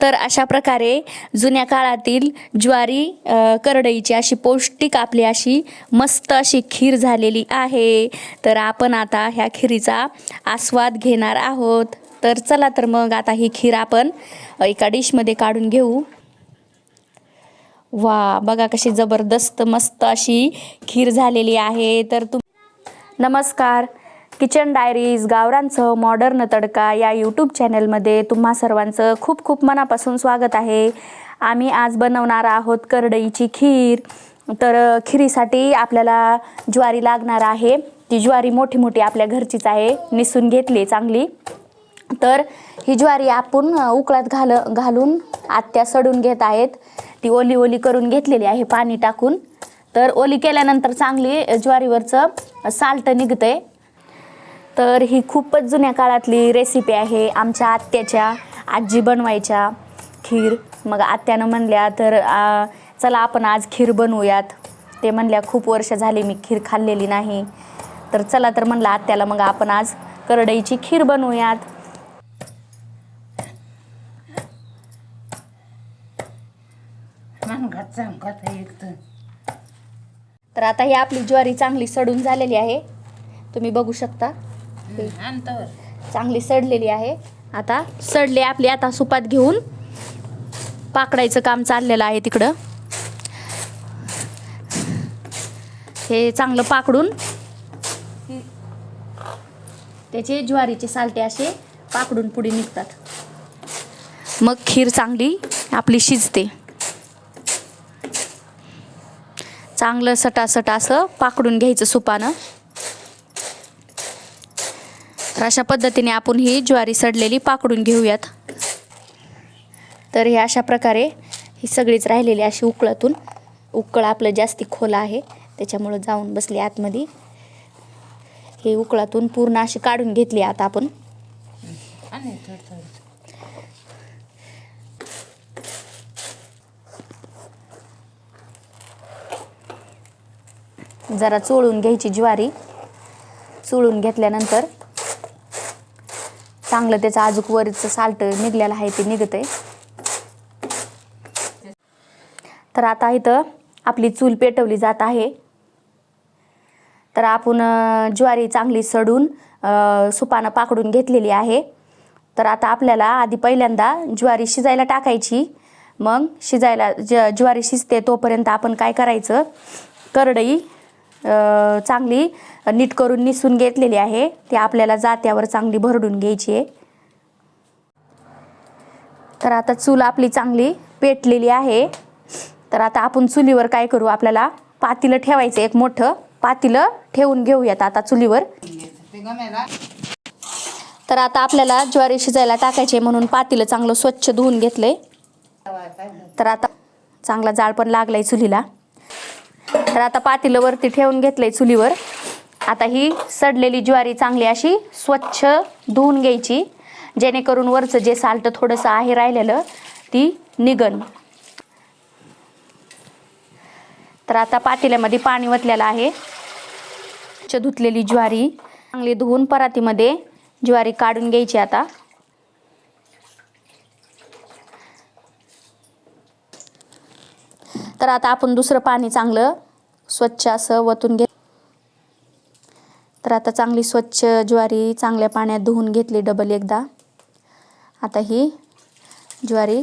तर अशा प्रकारे जुन्या काळातील ज्वारी करडईची अशी पौष्टिक आपली अशी मस्त अशी खीर झालेली आहे. तर आपण आता ह्या खिरीचा आस्वाद घेणार आहोत. तर चला तर मग आता ही खीर आपण एका डिशमध्ये काढून घेऊ. वा बघा कशी जबरदस्त मस्त अशी खीर झालेली आहे. तर तुम नमस्कार. किचन डायरीज गावरांचं मॉडर्न तडका या यूट्यूब चॅनलमध्ये तुम्हा सर्वांचं खूप खूप मनापासून स्वागत आहे. आम्ही आज बनवणार आहोत करडईची खीर. तर खिरीसाठी आपल्याला ज्वारी लागणार आहे. ती ज्वारी मोठी मोठी आपल्या घरचीच आहे. निसून घेतली चांगली. तर ही ज्वारी आपण उकळात घाल घालून आत्या सडून घेत आहेत. ती ओली ओली करून घेतलेली आहे पाणी टाकून. तर ओली केल्यानंतर चांगली ज्वारीवरचं साल्ट निघतंय. तर ही खूपच जुन्या काळातली रेसिपी आहे. आमच्या आत्याच्या आजी बनवायच्या खीर. मग आत्यानं म्हणल्या तर आ, चला आपण आज खीर बनवूयात. ते म्हणल्या खूप वर्ष झाली मी खीर खाल्लेली नाही. तर चला तर म्हणलं आत्याला मग आपण आज करडईची खीर बनवूयात. तर आता ही आपली ज्वारी चांगली सडून झालेली आहे. तुम्ही बघू शकता. अंतर. चांगली सडलेली आहे. आता सडली आपली आता सुपात घेऊन पाकडायचं काम चाललेलं आहे तिकडं. हे चांगलं पाकडून त्याचे ज्वारीचे सालटे असे पाकडून पुढे निघतात. मग खीर चांगली आपली शिजते. चांगलं सटासट असं पाकडून घ्यायचं सुपानं. तर अशा पद्धतीने आपण ही ज्वारी सडलेली पाकडून घेऊयात. तर हे अशा प्रकारे ही सगळीच राहिलेली अशी उकळातून उकळ आपलं जास्ती खोल आहे त्याच्यामुळं जाऊन बसली आतमध्ये. हे उकळातून पूर्ण अशी काढून घेतली आता आपण. आणि जरा चोळून घ्यायची ज्वारी. चोळून घेतल्यानंतर चांगलं त्याचं अजूक वरचं साल्ट निघलेलं आहे ते निघतंय. तर आता इथं आपली चूल पेटवली जात आहे. तर आपण ज्वारी चांगली सडून सुपानं पाकडून घेतलेली आहे. तर आता आपल्याला आधी पहिल्यांदा ज्वारी शिजायला टाकायची. मग शिजायला ज ज्वारी शिजते तोपर्यंत आपण काय करायचं? करडई चांगली नीट करून निसून घेतलेली आहे. ती आपल्याला जात्यावर चांगली भरडून घ्यायची आहे. तर आता चूल आपली चांगली पेटलेली आहे. तर आता आपण चुलीवर काय करू? आपल्याला पातीलं ठेवायचं एक मोठं. पातीलं ठेवून घेऊयात आता चुलीवर. तर आता आपल्याला ज्वारी शिजायला टाकायचे म्हणून पातीलं चांगलं स्वच्छ धुवून घेतलंय. तर आता चांगला जाळ पण लागलाय चुलीला. तर आता पातीलं वरती ठेवून घेतलंय चुलीवर. आता ही सडलेली ज्वारी चांगली अशी स्वच्छ धुवून घ्यायची. जेणेकरून वरचं जे साल्ट थोडंसं आहे राहिलेलं ती निघन. तर आता पातेल्यामध्ये पाणी वतलेलं आहे. धुतलेली ज्वारी चांगली धुवून परातीमध्ये ज्वारी काढून घ्यायची आता. तर आता आपण दुसरं पाणी चांगलं स्वच्छ असं वतून घे. तर आता चांगली स्वच्छ ज्वारी चांगल्या पाण्यात धुवून घेतली डबल एकदा. आता ही ज्वारी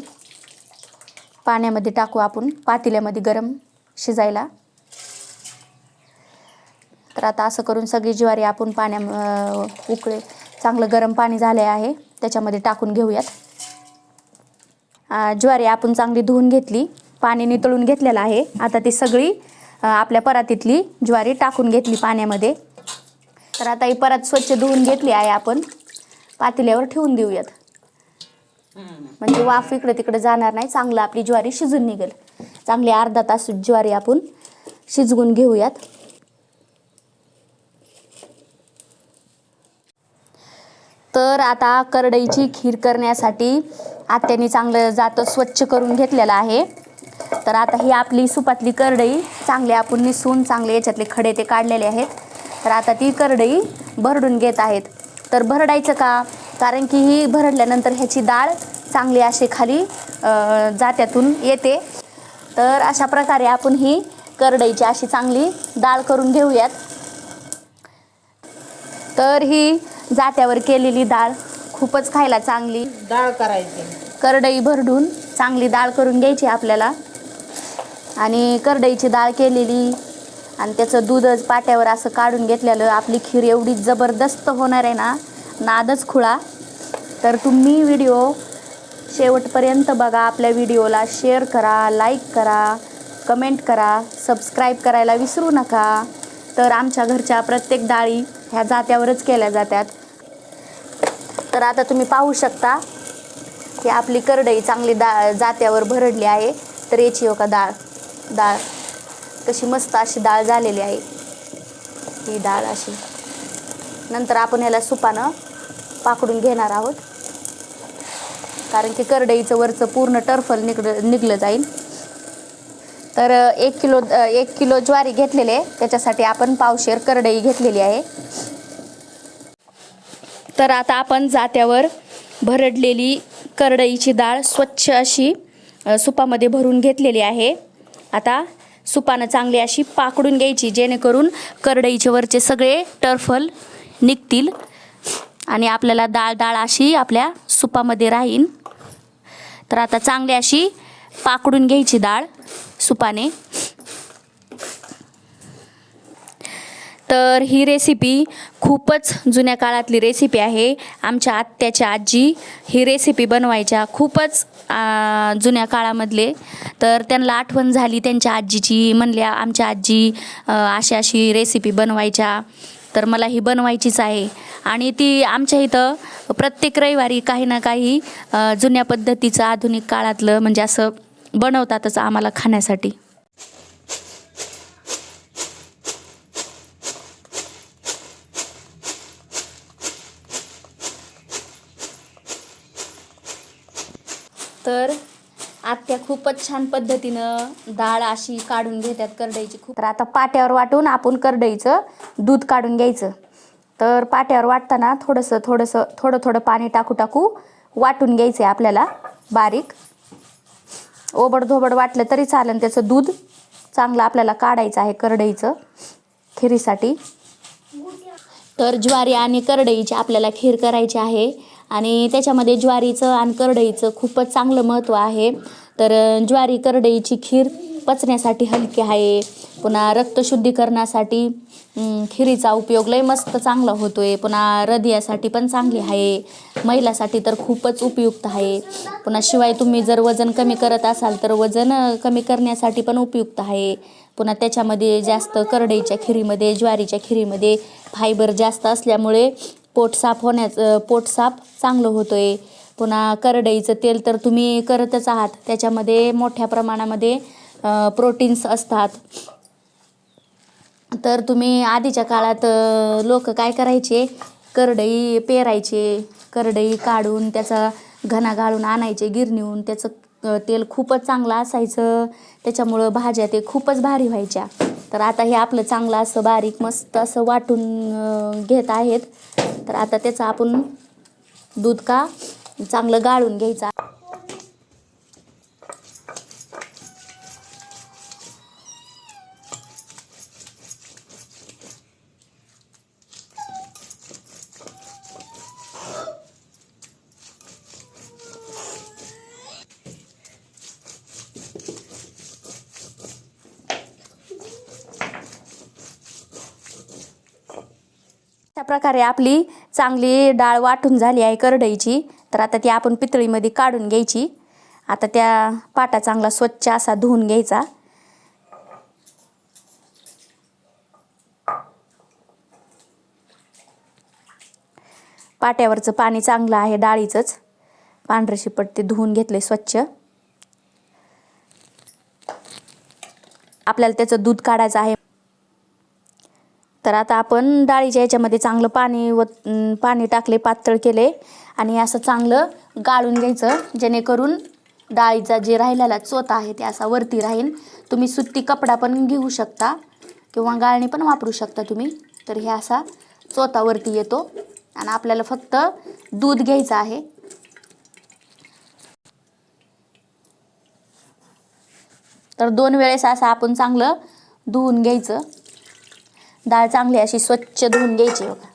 पाण्यामध्ये टाकू आपण पातेल्यामध्ये गरम शिजायला. तर आता असं करून सगळी ज्वारी आपण पाण्या उकळे चांगलं गरम पाणी झाले आहे त्याच्यामध्ये टाकून घेऊयात. ज्वारी आपण चांगली धुवून घेतली. पाणी नितळून घेतलेलं आहे. आता ती सगळी आपल्या परातीतली ज्वारी टाकून घेतली पाण्यामध्ये. तर आता ही परत स्वच्छ धुवून घेतली आहे आपण. पातेल्यावर ठेवून देऊयात. म्हणजे वाफ इकडे तिकडे जाणार नाही. चांगलं आपली ज्वारी शिजून निघेल. चांगली अर्धा तास ज्वारी आपण शिजवून घेऊयात. तर आता करडईची खीर करण्यासाठी आत्याने चांगलं जातं स्वच्छ करून घेतलेलं आहे. तर आता ही आपली सुपातली करडई चांगली आपण निसून चांगले याच्यातले खडे ते काढलेले आहेत. तर आता ती करडई भरडून घेत आहेत. तर भरडायचं का? कारण की ही भरडल्यानंतर ह्याची डाळ चांगली अशी खाली जात्यातून येते. तर अशा प्रकारे आपण ही करडईची अशी चांगली डाळ करून घेऊयात. तर ही जात्यावर केलेली डाळ खूपच खायला चांगली. डाळ करायची. करडई भरडून चांगली डाळ करून घ्यायची आपल्याला. आणि करडईची डाळ केलेली. आणि त्याचं दूधच पाट्यावर असं काढून घेतलेलं. आपली खीर एवढी जबरदस्त होणार आहे ना नादच खुळा. तर तुम्ही व्हिडिओ शेवटपर्यंत बघा. आपल्या व्हिडिओला शेअर करा लाईक करा कमेंट करा सबस्क्राईब करायला विसरू नका. तर आमच्या घरच्या प्रत्येक डाळी ह्या जात्यावरच केल्या जातात. तर आता तुम्ही पाहू शकता. की आपली करडई चांगली डाळ जात्यावर भरडली आहे तर याची हो का डाळ डाळ कशी मस्त अशी डाळ झालेली आहे. ही डाळ अशी. नंतर आपण याला सुपानं पाकडून घेणार आहोत. कारण की करडईचं वरचं पूर्ण टर्फल निघ निघलं जाईल. तर एक किलो एक किलो ज्वारी घेतलेले त्याच्यासाठी आपण पावशेर करडई घेतलेली आहे. तर आता आपण जात्यावर भरडलेली करडईची डाळ स्वच्छ अशी सुपामध्ये भरून घेतलेली आहे. आता सुपानं चांगली अशी पाकडून घ्यायची जेणेकरून करडईचे वरचे सगळे टर्फल निघतील आणि आपल्याला डाळ डाळ अशी आपल्या सुपामध्ये राहीन. तर आता चांगली अशी पाकडून घ्यायची डाळ सुपाने. तर ही रेसिपी खूपच जुन्या काळातली रेसिपी आहे. आमच्या आत्याच्या आजी ही रेसिपी बनवायच्या खूपच जुन्या काळामधले. तर त्यांना आठवण झाली त्यांच्या आजीची म्हणल्या आमच्या आजी अशी अशी रेसिपी बनवायच्या. तर मला ही बनवायचीच आहे. आणि ती आमच्या इथं प्रत्येक रविवारी काही ना काही जुन्या पद्धतीचं आधुनिक काळातलं म्हणजे असं बनवतातच आम्हाला खाण्यासाठी. आत्या खूपच छान पद्धतीनं डाळ अशी काढून घेतात करडईची खूप. तर आता पाट्यावर वाटून आपण करडईचं दूध काढून घ्यायचं. तर पाट्यावर वाटताना थोडंसं थोडंसं थोडं थोडं पाणी टाकू टाकू वाटून घ्यायचं आहे आपल्याला बारीक. ओबड धोबड वाटलं तरी चालेल त्याचं दूध चांगलं आपल्याला काढायचं आहे करडईचं खिरीसाठी. तर ज्वारी आणि करडईची आपल्याला खीर करायची आहे आणि त्याच्यामध्ये ज्वारीचं आणि करडईचं खूपच चांगलं महत्त्व आहे. तर ज्वारी करडईची खीर पचण्यासाठी हलकी आहे. पुन्हा रक्तशुद्धीकरणासाठी खिरीचा उपयोग लय मस्त चांगला होतो आहे पुन्हा हृदयासाठी पण चांगली आहे. महिलासाठी तर खूपच उपयुक्त आहे. पुन्हा शिवाय तुम्ही जर वजन कमी करत असाल तर वजन कमी करण्यासाठी पण उपयुक्त आहे. पुन्हा त्याच्यामध्ये जास्त करडईच्या खिरीमध्ये ज्वारीच्या खिरीमध्ये फायबर जास्त असल्यामुळे पोट साफ होण्याचं पोट साफ चांगलं होतं आहे पुन्हा करडईचं तेल तर तुम्ही करतच आहात. त्याच्यामध्ये मोठ्या प्रमाणामध्ये प्रोटीन्स असतात. तर तुम्ही आधीच्या काळात लोक काय करायचे? करडई पेरायचे करडई काढून त्याचा घना गाळून आणायचे गिरणीहून. त्याचं तेल खूपच चांगलं असायचं. त्याच्यामुळं भाज्या ते खूपच भारी व्हायच्या. तर आता हे आपलं चांगलं असं बारीक मस्त असं वाटून घेत आहेत. तर आता त्याचं आपण दूध का चांगलं गाळून घ्यायचा. अशा प्रकारे आपली चांगली डाळ वाटून झाली आहे करडईची. तर आता ती आपण पितळीमध्ये काढून घ्यायची. आता त्या पाटा चांगला स्वच्छ असा धुवून घ्यायचा. पाट्यावरचं पाणी चांगलं आहे डाळीचंच. पांढरं शिपट ते धुवून घेतले स्वच्छ. आपल्याला त्याचं दूध काढायचं आहे. तर आता आपण डाळीच्या याच्यामध्ये चांगलं पाणी व पाणी टाकले पातळ केले आणि असं चांगलं गाळून घ्यायचं जेणेकरून डाळीचा जे राहिलेला चोता आहे ते असा वरती राहील तुम्ही सुट्टी कपडा पण घेऊ शकता किंवा गाळणी पण वापरू शकता तुम्ही. तर हे असा चोतावरती येतो आणि आपल्याला फक्त दूध घ्यायचं आहे. तर दोन वेळेस असं आपण चांगलं धुवून घ्यायचं. डाळ चांगली अशी स्वच्छ धुवून घ्यायची बघा.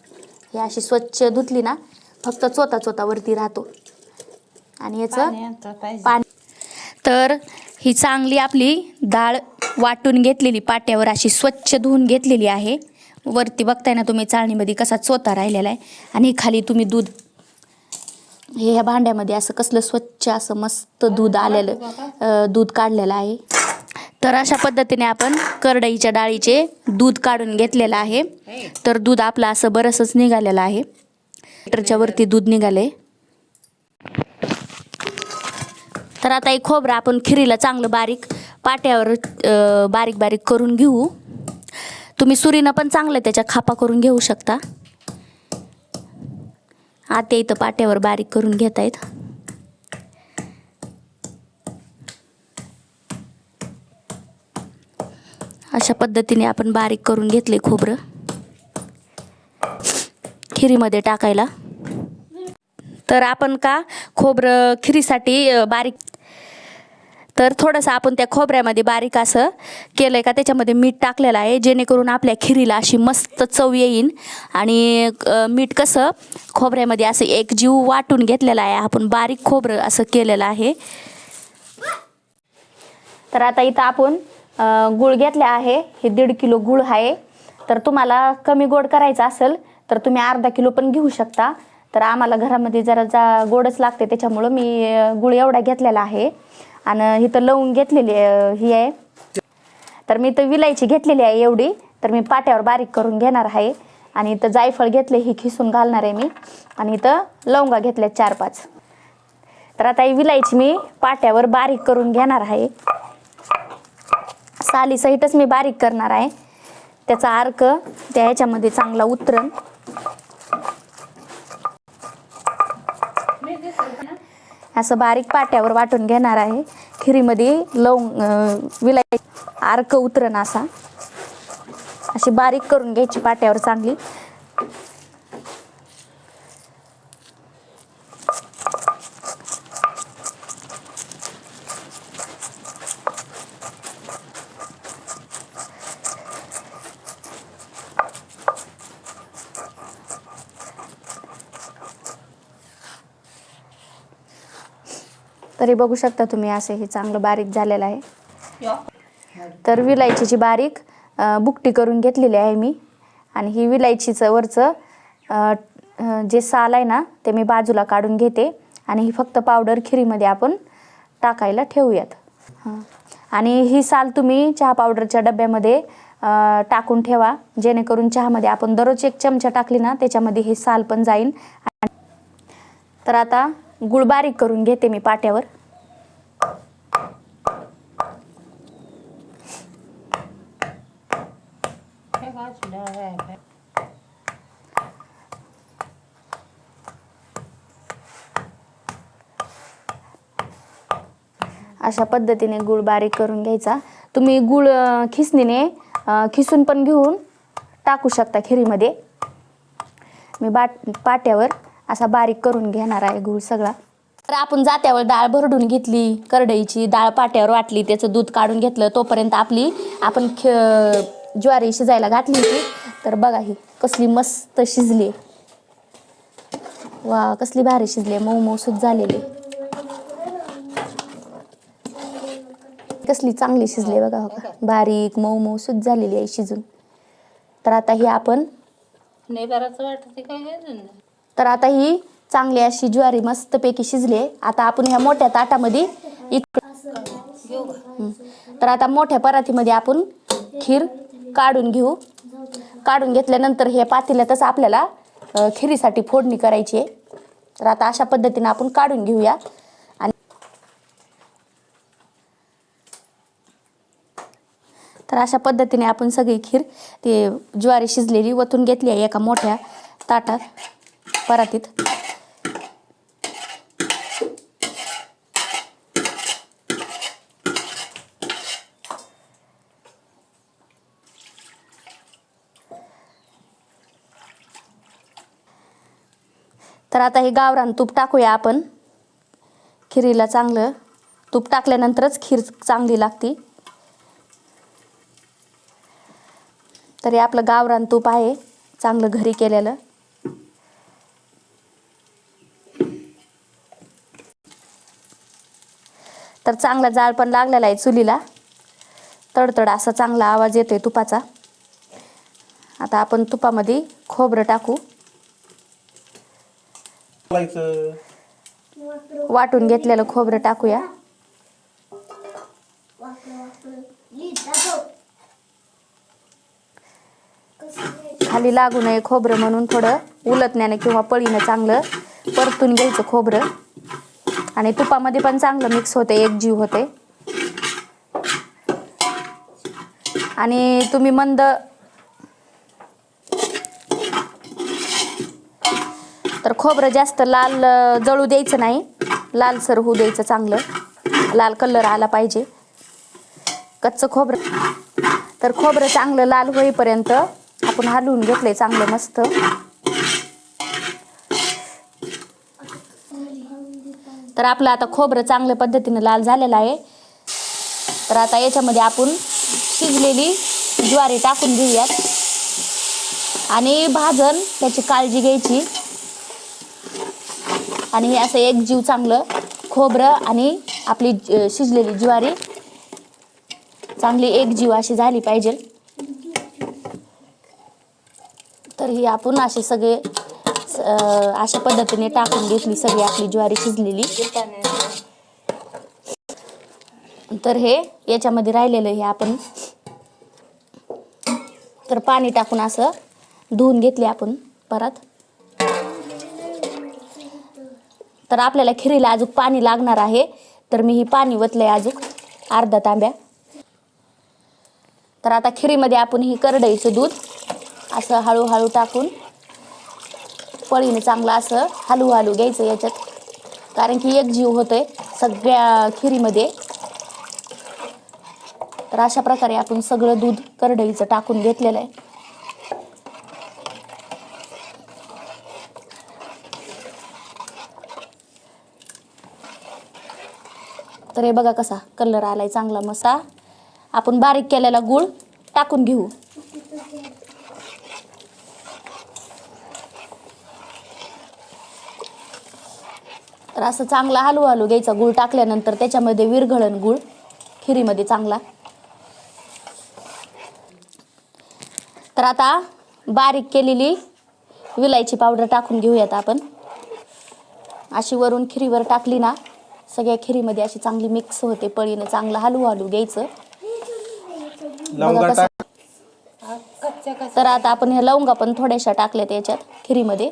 ही अशी स्वच्छ धुतली ना फक्त चोता चोता वरती राहतो. आणि याचं पाणी तर ही चांगली आपली डाळ वाटून घेतलेली पाट्यावर अशी स्वच्छ धुवून घेतलेली आहे. वरती बघताय ना तुम्ही चाळणीमध्ये कसा चोता राहिलेला आहे. आणि खाली तुम्ही दूध हे ह्या भांड्यामध्ये असं कसलं स्वच्छ असं मस्त दूध आलेलं दूध काढलेलं आहे. तर अशा पद्धतीने आपण करडईच्या डाळीचे दूध काढून घेतलेलं आहे. तर दूध आपलं असं बरंचच निघालेलं आहे. लिटरच्या वरती दूध निघाले. तर आता एक खोबरं आपण खिरीला चांगलं बारीक पाट्यावर बारीक बारीक करून घेऊ. तुम्ही सुरीनं पण चांगलं त्याच्या खापा करून घेऊ शकता. आता इथं पाट्यावर बारीक करून घेत आहेत अशा पद्धतीने आपण बारीक करून घेतले खोबरं. खिरीमध्ये टाकायला. तर आपण का खोबरं खिरीसाठी बारीक तर थोडंसं आपण त्या खोबऱ्यामध्ये बारीक असं केलं आहे का त्याच्यामध्ये मीठ टाकलेलं आहे जेणेकरून आपल्या खिरीला अशी मस्त चव येईन. आणि मीठ कसं खोबऱ्यामध्ये असं एक जीव वाटून घेतलेला आहे आपण बारीक खोबरं असं केलेलं आहे. तर आता इथं आपण गुळ घेतले आहे. हे दीड किलो गुळ आहे. तर तुम्हाला कमी गोड करायचं असेल तर तुम्ही अर्धा किलो पण घेऊ शकता. तर आम्हाला घरामध्ये जरा जा गोडच लागते त्याच्यामुळं मी गुळ एवढा घेतलेला आहे. आणि इथं लवंग घेतलेली ही आहे. तर मी इथं विलायची घेतलेली आहे एवढी. तर मी पाट्यावर बारीक करून घेणार आहे. आणि इथं जायफळ घेतले ही खिसून घालणार आहे मी. आणि इथं लवंगा घेतल्या चार पाच तर आता ही विलायची मी पाट्यावर बारीक करून घेणार आहे. सालीसहितच मी बारीक करणार आहे. त्याचा अर्क त्या ह्याच्यामध्ये चांगला उतरण असं बारीक पाट्यावर वाटून घेणार आहे. खिरीमध्ये लवंग अं, विलाय अर्क उतरण असा. अशी बारीक करून घ्यायची पाट्यावर चांगली. तरी बघू शकता तुम्ही असे हे चांगलं बारीक झालेलं आहे. तर विलायचीची बारीक बुकटी करून घेतलेली आहे मी. आणि ही विलायचीचं वरचं जे साल आहे ना ते मी बाजूला काढून घेते. आणि ही फक्त पावडर खिरीमध्ये आपण टाकायला ठेवूयात. हां. आणि ही साल तुम्ही चहा पावडरच्या डब्यामध्ये टाकून ठेवा. जेणेकरून चहामध्ये आपण दररोज एक चमचा टाकली ना त्याच्यामध्ये ही साल पण जाईन तर आता गुळ बारीक करून घेते मी पाट्यावर हे घातलं आहे. अशा पद्धतीने गूळ बारीक करून घ्यायचा. तुम्ही गूळ खिसणीने खिसून पण घेऊन टाकू शकता खिरीमध्ये. मी बाट पाट्यावर असा बारीक करून घेणार आहे गूळ सगळा. तर आपण जात्यावर डाळ भरडून घेतली करडईची डाळ पाट्यावर वाटली त्याचं दूध काढून घेतलं तोपर्यंत आपली आपण ख ज्वारी शिजायला घातली होती. तर बघा ही कसली मस्त शिजली. वा कसली भारी शिजली मऊ मऊ सुद्धा झालेली कसली चांगली शिजली बघा हो का? बारीक मऊ मऊ सुद्धा झालेली आहे शिजून. तर आता ही आपण तर आता ही चांगली अशी ज्वारी मस्तपैकी शिजली आहे. आता आपण ह्या मोठ्या ताटामध्ये इकडं घेऊ का? हं. तर आता मोठ्या परातीमध्ये आपण खीर काढून घेऊ. काढून घेतल्यानंतर हे पातेल्यातच आपल्याला खिरीसाठी फोडणी करायची आहे. तर आता अशा पद्धतीने आपण काढून घेऊया आणि तर अशा पद्धतीने आपण सगळी खीर ते ज्वारी शिजलेली वतून घेतली आहे एका मोठ्या ताटात परातीत. तर आता हे गावरान तूप टाकूया आपण. खिरीला चांगलं तूप टाकल्यानंतरच खीर चांगली लागते. तर हे आपलं गावरान तूप आहे. चांगलं घरी केलेलं. तर चांगला जाळ पण लागलेला आहे चुलीला. तडतड असा चांगला आवाज येतोय तुपाचा. आता आपण तुपामध्ये खोबरं टाकू. वाटून घेतलेलं खोबरं टाकूया. खाली लागू नये खोबरं म्हणून थोडं उलटण्याने किंवा पळीनं चांगलं परतून घ्यायचं खोबरं. आणि तुपामध्ये पण चांगलं मिक्स होते एक जीव होते. आणि तुम्ही मंद तर खोबरं जास्त लाल जळू द्यायचं नाही. लालसर होऊ द्यायचं चांगलं. लाल कलर आला पाहिजे. कच्चं खोबरं. तर खोबरं चांगलं लाल होईपर्यंत आपण हलवून घेतलंय चांगलं मस्त. तर आपलं आता खोबरं चांगल्या पद्धतीनं लाल झालेलं आहे. तर आता याच्यामध्ये आपण शिजलेली ज्वारी टाकून घेऊयात. आणि भाजण त्याची काळजी घ्यायची. आणि हे असं एक जीव चांगलं खोबरं आणि आपली शिजलेली ज्वारी. चांगली एक जीव अशी झाली पाहिजे. तर ही आपण असे सगळे अशा पद्धतीने टाकून घेतली सगळी आपली ज्वारी शिजलेली. तर हे याच्यामध्ये राहिलेलं हे आपण. तर पाणी टाकून असं धुवून घेतले आपण परत. तर आपल्याला खिरीला अजून पाणी लागणार आहे. तर मी ही पाणी वतलंय अजून अर्धा तांब्या. तर आता खिरीमध्ये आपण ही करडईचं दूध असं हळूहळू टाकून पळीने चांगलं असं हलू हलू घ्यायचं याच्यात. कारण की एक जीव होतोय सगळ्या खिरीमध्ये. तर अशा प्रकारे आपण सगळं दूध करडईचं टाकून घेतलेलं आहे. तर हे बघा कसा कलर आलाय चांगला मसा आपण बारीक केलेला गूळ टाकून घेऊ. तर असं चांगला हलू हलू घ्यायचा. गूळ टाकल्यानंतर त्याच्यामध्ये विरघळण गूळ खिरीमध्ये चांगला. तर आता बारीक केलेली विलायची पावडर टाकून घेऊयात आपण. अशी वरून खिरीवर टाकली ना सगळ्या खिरीमध्ये अशी चांगली मिक्स होते. पळीनं चांगलं हलू हलू घ्यायचं तर आता आपण ह्या लवंगा पण थोड्याशा टाकल्यात याच्यात खिरीमध्ये.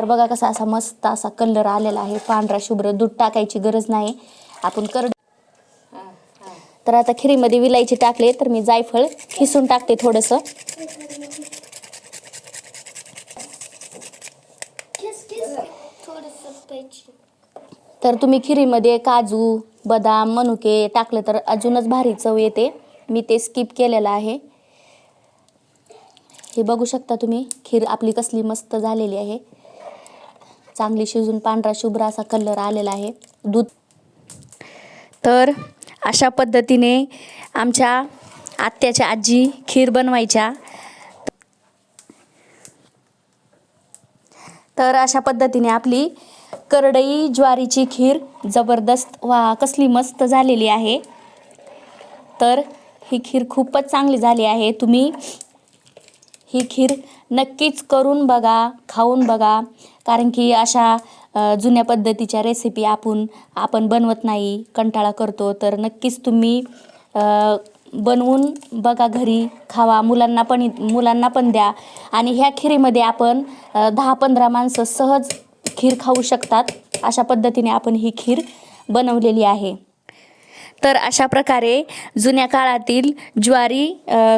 तर बघा कसा असा मस्त असा कलर आलेला आहे. पांढरा शुभ्र दूध टाकायची गरज नाही. आपण करड तर आता खिरीमध्ये विलायची टाकले तर मी जायफळ खिसून टाकते थोडंसं. तर तुम्ही खिरीमध्ये काजू बदाम मनुके टाकलं तर अजूनच भारी चव येते. मी ते स्किप केलेलं आहे. हे बघू शकता तुम्ही खीर आपली कसली मस्त झालेली आहे. चांगली शिजून पांढरा शुभ्र असा कलर आलेला आहे. दूध तर अशा पद्धतीने आमच्या आत्याच्या आजी खीर बनवायच्या. तर अशा पद्धतीने आपली करडई ज्वारीची खीर जबरदस्त वा कसली मस्त झालेली आहे. तर ही खीर खूपच चांगली झाली आहे. तुम्ही ही खीर नक्कीच करून बघा खाऊन बघा. कारण की अशा जुन्या पद्धतीच्या रेसिपी आपण आपण बनवत नाही कंटाळा करतो. तर नक्कीच तुम्ही बनवून बघा घरी खावा. मुलांना पण मुलांना पण द्या. आणि ह्या खिरीमध्ये आपण दहा पंधरा माणसं सहज खीर खाऊ शकतात. अशा पद्धतीने आपण ही खीर बनवलेली आहे. तर अशा प्रकारे जुन्या काळातील ज्वारी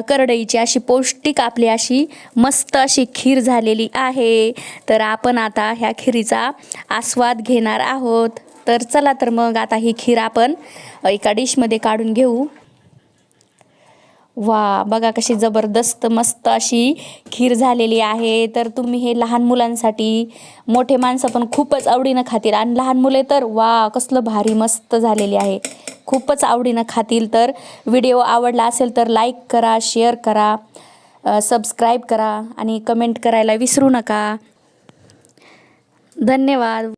करडईची अशी पौष्टिक आपली अशी मस्त अशी खीर झालेली आहे. तर आपण आता ह्या खिरीचा आस्वाद घेणार आहोत. तर चला तर मग आता ही खीर आपण एका डिशमध्ये काढून घेऊ. वा बघा कशी जबरदस्त मस्त अशी खीर झालेली आहे. तर तुम्ही हे लहान मुलांसाठी मोठे माणसं पण खूपच आवडीनं खातील. आणि लहान मुले तर वा कसलं भारी मस्त झालेली आहे. खूपच आवडीनं खातील. तर व्हिडिओ आवडला असेल तर लाईक करा शेअर करा सबस्क्राईब करा आणि कमेंट करायला विसरू नका. धन्यवाद.